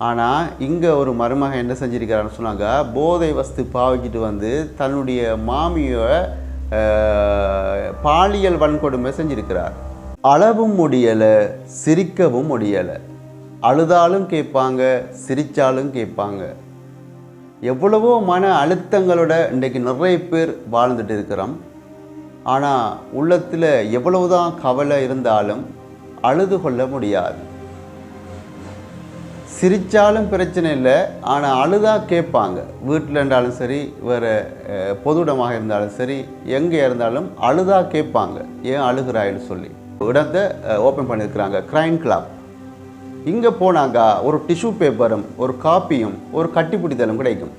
ஆனால் இங்கே ஒரு மருமகன் என்ன செஞ்சுருக்கிறான்னு சொன்னாங்க போதை வஸ்து பாவிக்கிட்டு வந்து தன்னுடைய மாமியை பாலியல் வன்கொடுமை செஞ்சுருக்கிறார். அளவும் முடியலை சிரிக்கவும் முடியலை. அழுதாலும் கேட்பாங்க சிரித்தாலும் கேட்பாங்க. எவ்வளவோ மன அழுத்தங்களோட இன்றைக்கு நிறைய பேர் வாழ்ந்துட்டு இருக்கிறோம். ஆனால் உள்ளத்தில் எவ்வளவுதான் கவலை இருந்தாலும் அழுது கொள்ள முடியாது. சிரித்தாலும் பிரச்சனை இல்லை ஆனால் அழுதா கேட்பாங்க. வீட்டில் இருந்தாலும் சரி வேறு பொதுவிடமாக இருந்தாலும் சரி எங்கே இருந்தாலும் அழுதா கேட்பாங்க. ஏன் அழுகிறாயின்னு சொல்லி. இடத்தை ஓப்பன் பண்ணியிருக்கிறாங்க கிரைம் கிளப் இங்கே போனாங்க ஒரு டிஷ்யூ பேப்பரும் ஒரு காப்பியும் ஒரு கட்டிப்பிடித்தலும் கிடைக்கும்.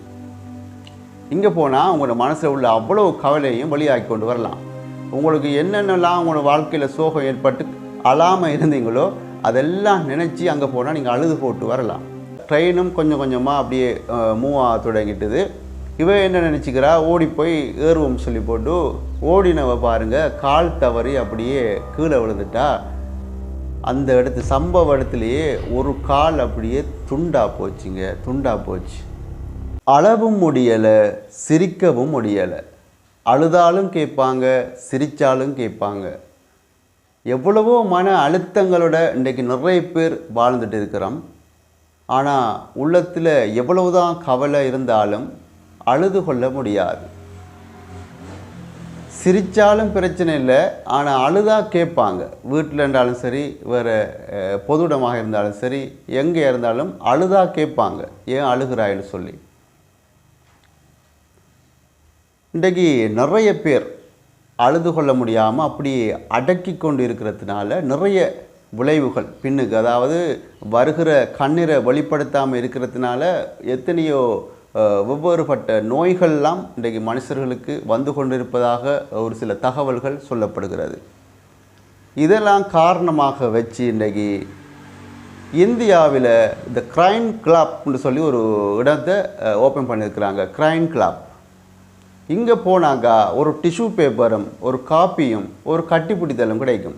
இங்கே போனால் உங்களோட மனசில் உள்ள அவ்வளோ கவலையும் வெளியாகி கொண்டு வரலாம். உங்களுக்கு என்னென்னலாம் உங்களோட வாழ்க்கையில் சோகம் ஏற்பட்டு அழாமல் இருந்தீங்களோ அதெல்லாம் நினச்சி அங்கே போனால் நீங்கள் அழுது போட்டு வரலாம். ட்ரெயினும் கொஞ்சம் கொஞ்சமாக அப்படியே மூவ் ஆக தொடங்கிட்டுது. இவ என்ன நினச்சிக்கிறா? ஓடி போய் ஏறுவோம் சொல்லி போட்டு ஓடினவ பாருங்க கால் தவறி அப்படியே கீழே விழுந்துட்டா. அந்த இடத்து சம்பவ இடத்துலையே ஒரு கால் அப்படியே துண்டா போச்சுங்க துண்டா போச்சு. அளவும் முடியலை சிரிக்கவும் முடியலை. அழுதாலும் கேட்பாங்க சிரித்தாலும் கேட்பாங்க. எவ்வளவோ மன அழுத்தங்களோட இன்றைக்கு நிறைய பேர் வாழ்ந்துட்டு இருக்கிறோம். ஆனால் உள்ளத்தில் எவ்வளவுதான் கவலை இருந்தாலும் அழுது கொள்ள முடியாது. சிரித்தாலும் பிரச்சனை இல்லை ஆனால் அழுதாக கேட்பாங்க. வீட்டில் இருந்தாலும் சரி வேறு பொதுவிடமாக இருந்தாலும் சரி எங்கே இருந்தாலும் அழுதாக கேட்பாங்க. ஏன் அழுகிறாயின்னு சொல்லி. இன்றைக்கு நிறைய பேர் அழுது கொள்ள முடியாமல் அப்படியே அடக்கி கொண்டு இருக்கிறதுனால நிறைய விளைவுகள் பின்னுக்கு. அதாவது வருகிற கண்ணீரை வெளிப்படுத்தாமல் இருக்கிறதுனால எத்தனையோ வெவ்வேறுபட்ட நோய்கள்லாம் இன்றைக்கு மனுஷர்களுக்கு வந்து கொண்டிருப்பதாக ஒரு சில தகவல்கள் சொல்லப்படுகிறது. இதெல்லாம் காரணமாக வச்சு இன்றைக்கு இந்தியாவில் இந்த கிரைம் கிளப்னு சொல்லி ஒரு இடத்தை ஓப்பன் பண்ணியிருக்கிறாங்க. Crime club. இங்கே போனாக்கா ஒரு டிஷ்யூ பேப்பரும் ஒரு காப்பியும் ஒரு கட்டிப்பிடித்தலும் கிடைக்கும்.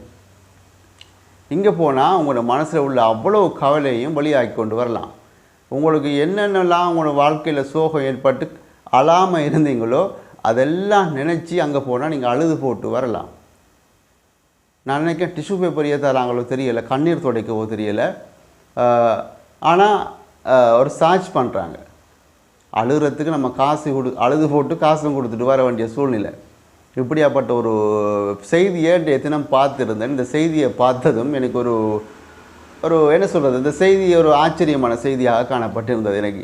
இங்கே போனால் உங்களோட மனசில் உள்ள அவ்வளோ கவலையும் வெளியாகி கொண்டு வரலாம். உங்களுக்கு என்னென்னலாம் உங்களோட வாழ்க்கையில் சோகம் ஏற்பட்டு அழாமல் இருந்தீங்களோ அதெல்லாம் நினச்சி அங்கே போனால் நீங்கள் அழுது போட்டு வரலாம். நான் நினைக்கிறேன் டிஷ்யூ பேப்பர் ஏற்றுறாங்களோ தெரியலை கண்ணீர் துடைக்கவோ தெரியலை. ஆனால் ஒரு சார்ஜ் பண்ணுறாங்க அழுகிறதுக்கு நம்ம காசு கொடு அழுது போட்டு காசும் கொடுத்துட்டு வர வேண்டிய சூழ்நிலை. இப்படியாப்பட்ட ஒரு செய்தியை நேற்று தினம் பார்த்துருந்தேன். இந்த செய்தியை பார்த்ததும் எனக்கு ஒரு ஒரு என்ன சொல்கிறது இந்த செய்தி ஒரு ஆச்சரியமான செய்தியாக காணப்பட்டிருந்தது எனக்கு.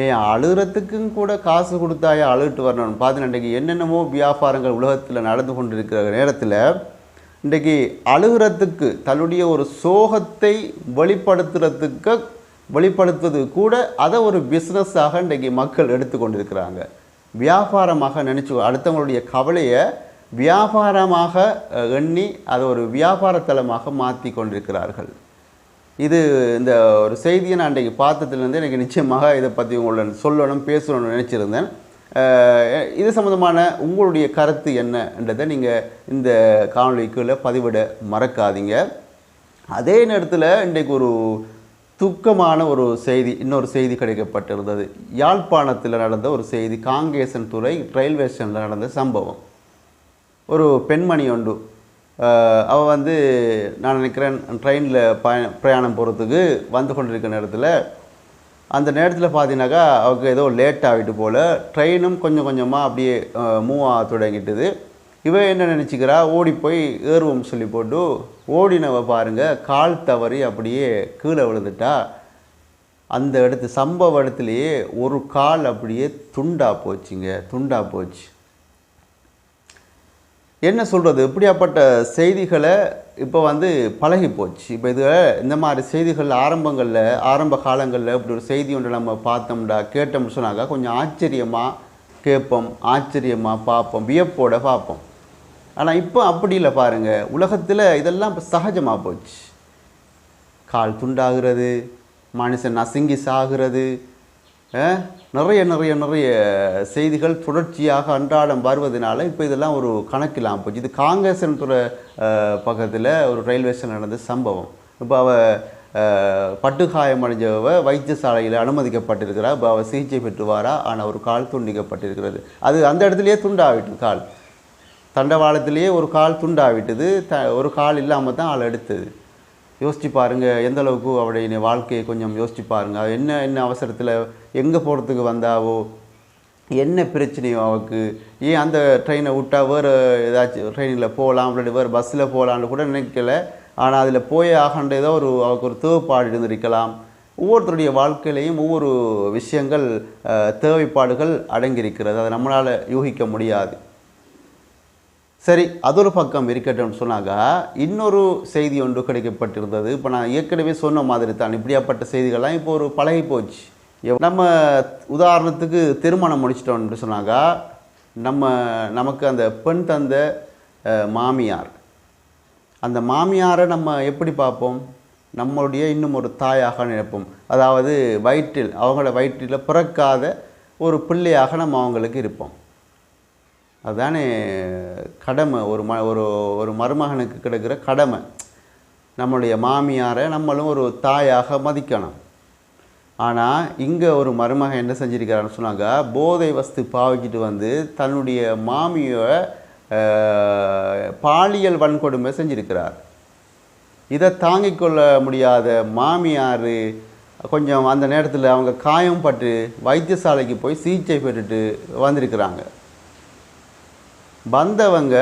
ஏன் அழுகிறதுக்கும் கூட காசு கொடுத்தாயா அழுகிட்டு வரணும்னு? பார்த்து இன்றைக்கு என்னென்னமோ வியாபாரங்கள் உலகத்தில் நடந்து கொண்டிருக்கிற நேரத்தில் இன்றைக்கு அழுகிறதுக்கு தன்னுடைய ஒரு சோகத்தை வெளிப்படுத்துறதுக்கு வெளிப்படுத்துவது கூட அதை ஒரு பிஸ்னஸாக இன்றைக்கு மக்கள் எடுத்துக்கொண்டிருக்கிறாங்க. வியாபாரமாக நினச்சி அடுத்தவங்களுடைய கவலையை வியாபாரமாக எண்ணி அதை ஒரு வியாபாரத்தலமாக மாற்றி கொண்டிருக்கிறார்கள். இது இந்த ஒரு செய்தியை நான் இன்றைக்கு பார்த்ததுலேருந்து எனக்கு நிச்சயமாக இதை பற்றி உங்களுடன் சொல்லணும் பேசணும்னு நினச்சிருந்தேன். இது சம்மந்தமான உங்களுடைய கருத்து என்னன்றதை நீங்கள் இந்த காணொலிக்குள்ளே பதிவிட மறக்காதீங்க. அதே நேரத்தில் இன்றைக்கு ஒரு துக்கமான ஒரு செய்தி இன்னொரு செய்தி கிடைக்கப்பட்டிருந்தது. யாழ்ப்பாணத்தில் நடந்த ஒரு செய்தி காங்கேசன் துறை ரயில்வே ஸ்டேஷனில் நடந்த சம்பவம். ஒரு பெண்மணி ஒன்று அவள் அவ வந்து நான் நினைக்கிறேன் ட்ரெயினில் பய பிரயாணம் போகிறதுக்கு வந்து கொண்டிருக்கிற நேரத்தில் அந்த நேரத்தில் பார்த்தீங்கன்னாக்கா அவருக்கு ஏதோ லேட் ஆகிட்டு போல் ட்ரெயினும் கொஞ்சம் கொஞ்சமாக அப்படியே மூவ் ஆக தொடங்கிட்டுது. இவன் என்ன நினச்சிக்கிறா? ஓடி போய் ஏறுவோம் சொல்லி போட்டு ஓடினவ பாருங்க கால் தவறி அப்படியே கீழே விழுந்துட்டா. அந்த இடத்து சம்பவ இடத்துலையே ஒரு கால் அப்படியே துண்டா போச்சுங்க துண்டா போச்சு. என்ன சொல்கிறது இப்படியாப்பட்ட செய்திகளை இப்போ வந்து பழகி போச்சு. இப்போ இது இந்த மாதிரி செய்திகள் ஆரம்பங்களில் ஆரம்ப காலங்களில் இப்படி ஒரு செய்தி ஒன்று நம்ம பார்த்தோம்டா கேட்டோம்னு சொன்னாக்கா கொஞ்சம் ஆச்சரியமாக கேட்போம் ஆச்சரியமாக பார்ப்போம் வியப்போட பார்ப்போம். ஆனால் இப்போ அப்படி இல்லை பாருங்கள் உலகத்தில் இதெல்லாம் இப்போ சகஜமாக போச்சு. கால் துண்டாகிறது மனுஷன் நசுங்கி சாகிறது நிறைய நிறைய நிறைய செய்திகள் தொடர்ச்சியாக அன்றாடம் வருவதனால இப்போ இதெல்லாம் ஒரு கணக்கில்லாமல் போச்சு. இது காங்கேசன் துறை பக்கத்தில் ஒரு ரயில்வே ஸ்டேஷன் நடந்த சம்பவம். இப்போ அவ அஹ், அடைஞ்சவ வைத்தியசாலையில் அனுமதிக்கப்பட்டிருக்கிறார். இப்போ அவள் சிகிச்சை பெற்றுவாரா? ஆனால் ஒரு கால் துண்டிக்கப்பட்டிருக்கிறது. அது அந்த இடத்துலையே துண்டாகிட்டு கால். தண்டவாளத்திலேயே ஒரு கால் துண்டாவிட்டது. த ஒரு கால் இல்லாமல் தான் ஆள் எடுத்தது. யோசிச்சு பாருங்க எந்த அளவுக்கு அவருடைய வாழ்க்கையை கொஞ்சம் யோசிச்சு பாருங்க. என்ன என்ன அவசரத்தில் எங்கே போகிறதுக்கு வந்தாவோ என்ன பிரச்சனையோ அவருக்கு. ஏன் அந்த ட்ரெயினை விட்டா வேறு ஏதாச்சும் ட்ரெயினில் போகலாம் அப்படி வேறு பஸ்ஸில் போகலான்னு கூட நினைக்கல. ஆனால் அதில் போய் ஆகண்ட ஏதோ ஒரு அவருக்கு ஒரு தேவைப்பாடு இருந்திருக்கலாம். ஒவ்வொருத்தருடைய வாழ்க்கையிலையும் ஒவ்வொரு விஷயங்கள் தேவைப்பாடுகள் அடங்கியிருக்கிறது. அதை நம்மளால் யூகிக்க முடியாது. சரி அது ஒரு பக்கம் இருக்கட்டும்னு சொன்னாக்கா இன்னொரு செய்தி ஒன்று கிடைக்கப்பட்டிருந்தது. இப்போ நான் ஏற்கனவே சொன்ன மாதிரி தான் இப்படியாப்பட்ட செய்திகள்லாம் இப்போ ஒரு பழகி போச்சு. நம்ம உதாரணத்துக்கு திருமணம் முடிச்சிட்டோம்னு சொன்னாக்கா நம்ம நமக்கு அந்த பெண் தந்த மாமியார். அந்த மாமியாரை நம்ம எப்படி பார்ப்போம்? நம்மளுடைய இன்னும் ஒரு தாயாக நினைப்போம். அதாவது வயிற்றில் அவங்களோட வயிற்றில் பிறக்காத ஒரு பிள்ளையாக நம்ம அவங்களுக்கு இருப்போம். அதுதானே கடமை ஒரு ம ஒரு ஒரு மருமகனுக்கு கிடைக்கிற கடமை. நம்மளுடைய மாமியாரை நம்மளும் ஒரு தாயாக மதிக்கணும். ஆனால் இங்கே ஒரு மருமகன் என்ன செஞ்சுருக்கிறான்னு சொன்னாங்க போதை வஸ்து பாவிச்சிட்டு வந்து தன்னுடைய மாமியை பாலியல் வன்கொடுமை செஞ்சிருக்கிறார். இதை தாங்கிக் கொள்ள முடியாத மாமியார் கொஞ்சம் அந்த நேரத்தில் அவங்க காயம் பட்டு வைத்தியசாலைக்கு போய் சிகிச்சை பெற்றுட்டு வந்திருக்கிறாங்க. வந்தவங்க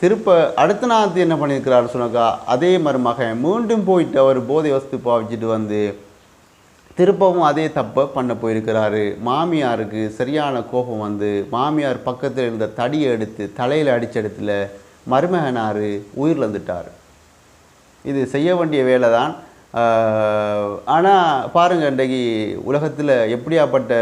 திருப்ப அடுத்த நாத்து என்ன பண்ணியிருக்கிறாரு சொன்னாக்கா அதே மருமகன் மீண்டும் போயிட்டு அவர் போதை வஸ்து பாவிச்சிட்டு வந்து திருப்பவும் அதே தப்பை பண்ண போயிருக்கிறாரு. மாமியாருக்கு சரியான கோபம் வந்து மாமியார் பக்கத்தில் இருந்த தடியை எடுத்து தலையில் அடித்த இடத்துல மருமகனார் உயிர்லந்துட்டார் இது செய்ய வேண்டிய வேலை தான் ஆனால் பாருங்கள் இன்றைக்கு உலகத்தில் எப்படியாப்பட்ட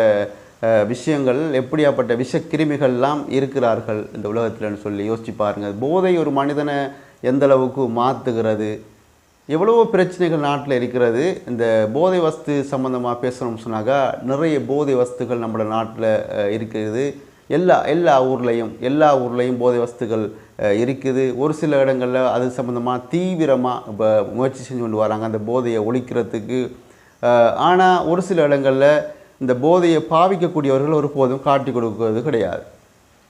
விஷயங்கள் எப்படியாப்பட்ட விஷக்கிருமிகள்லாம் இருக்கிறார்கள் இந்த உலகத்தில்னு சொல்லி யோசிச்சு பாருங்கள் போதை ஒரு மனிதனை எந்தளவுக்கு மாற்றுகிறது எவ்வளவோ பிரச்சனைகள் நாட்டில் இருக்கிறது. இந்த போதை வஸ்து சம்மந்தமாக பேசணும்னு சொன்னாக்கா நிறைய போதை வஸ்துகள் நம்மளோட நாட்டில் இருக்குது. எல்லா எல்லா ஊர்லேயும் எல்லா ஊர்லேயும் போதை வஸ்துகள் இருக்குது. ஒரு சில இடங்களில் அது சம்மந்தமாக தீவிரமாக இப்போ முயற்சி செஞ்சு கொண்டு வராங்க. அந்த போதையை ஒழிக்கிறதுக்கு. ஆனால் ஒரு சில இடங்களில் இந்த போதையை பாவிக்கக்கூடியவர்கள் ஒருபோதும் காட்டி கொடுக்கிறது கிடையாது.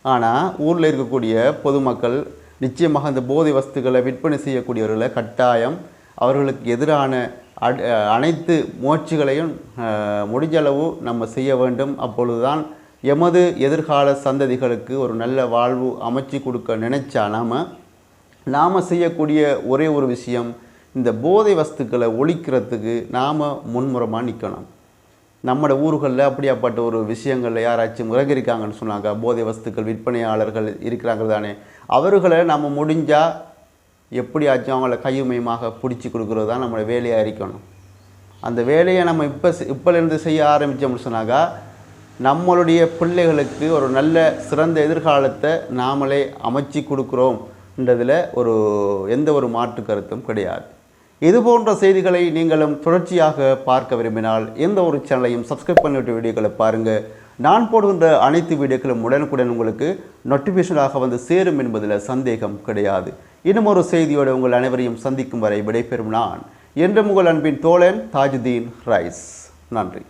ஆனால் ஊரில் இருக்கக்கூடிய பொதுமக்கள் நிச்சயமாக இந்த போதை வஸ்துக்களை விற்பனை செய்யக்கூடியவர்களை கட்டாயம் அவர்களுக்கு எதிரான அனைத்து முயற்சிகளையும் முடிஞ்சளவு முடிஞ்ச அளவு நம்ம செய்ய வேண்டும். அப்பொழுதுதான் எமது எதிர்கால சந்ததிகளுக்கு ஒரு நல்ல வாழ்வு அமைச்சு கொடுக்க நினைச்சா நாம் நாம் செய்யக்கூடிய ஒரே ஒரு விஷயம் இந்த போதை வஸ்துக்களை ஒழிக்கிறதுக்கு நாம் முன்முறமாக நிற்கணும் நம்மளோட ஊர்களில் அப்படியாப்பட்ட ஒரு விஷயங்களில் யாராச்சும் முறகரிக்காங்கன்னு சொன்னாங்க போதை வஸ்துக்கள் விற்பனையாளர்கள் இருக்கிறாங்க தானே. அவர்களை நம்ம முடிஞ்சால் எப்படியாச்சும் அவங்கள கையுமையமாக பிடிச்சி கொடுக்குறது தான் நம்மளோட வேலையாக இருக்கணும். அந்த வேலையை நம்ம இப்போ இப்போலேருந்து செய்ய ஆரம்பித்தோம்னு சொன்னாக்கா நம்மளுடைய பிள்ளைகளுக்கு ஒரு நல்ல சிறந்த எதிர்காலத்தை நாமளே அமைச்சு கொடுக்குறோம்ன்றதில் ஒரு எந்த ஒரு மாற்று கருத்தும் கிடையாது. இது போன்ற செய்திகளை நீங்களும் தொடர்ச்சியாக பார்க்க விரும்பினால் எந்த ஒரு சேனலையும் சப்ஸ்கிரைப் பண்ணிவிட்டு வீடியோக்களை பாருங்கள் நான் போடுகின்ற அனைத்து வீடியோக்களும் உடனுக்குடன் உங்களுக்கு நோட்டிஃபிகேஷனாக வந்து சேரும் என்பதில் சந்தேகம் கிடையாது. இன்னும் ஒரு செய்தியோடு உங்கள் அனைவரையும் சந்திக்கும் வரை விடைபெறும் நான் என்றும் உங்கள் அன்பின் தோழன் தாஜுதீன் ரைஸ். நன்றி.